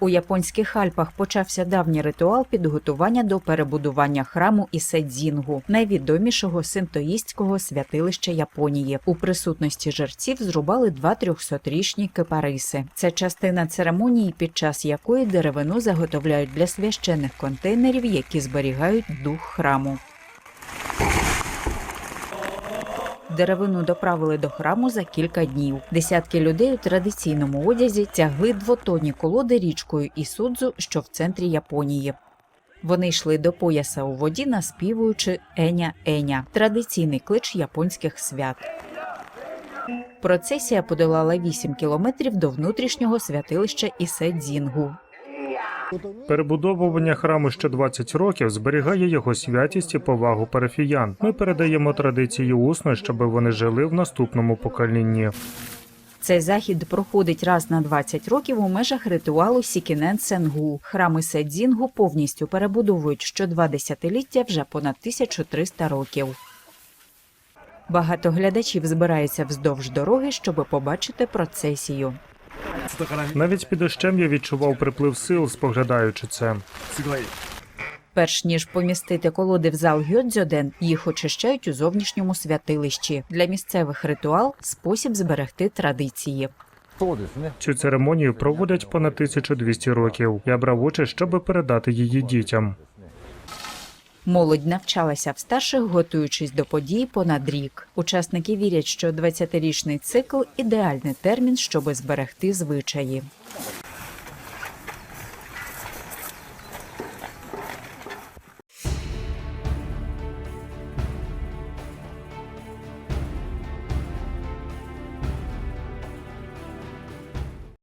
У японських Альпах почався давній ритуал підготування до перебудування храму Іседзінгу, найвідомішого синтоїстського святилища Японії. У присутності жерців зрубали два трьохсотрічні кипариси. Це частина церемонії, під час якої деревину заготовляють для священних контейнерів, які зберігають дух храму. Деревину доправили до храму за кілька днів. Десятки людей у традиційному одязі тягли двотонні колоди річкою Ісудзу, що в центрі Японії. Вони йшли до пояса у воді, наспівуючи Еня Еня традиційний клич японських свят. Процесія подолала 8 кілометрів до внутрішнього святилища Іседзінгу. Перебудовування храму ще 20 років зберігає його святість і повагу парафіян. Ми передаємо традиції усно, щоб вони жили в наступному поколінні. Цей захід проходить раз на 20 років у межах ритуалу Сікінен Сенгу. Храми Седзінгу повністю перебудовують що два десятиліття вже понад 1300 років. Багато глядачів збираються вздовж дороги, щоб побачити процесію. Навіть під дощем я відчував приплив сил, споглядаючи це. Перш ніж помістити колоди в зал Гьодзьоден, їх очищають у зовнішньому святилищі. Для місцевих ритуал спосіб зберегти традиції. Цю церемонію проводять понад 1200 років. Я брав участь, щоб передати її дітям. Молодь навчалася в старших, готуючись до подій понад рік. Учасники вірять, що 20-річний цикл ідеальний термін, щоби зберегти звичаї.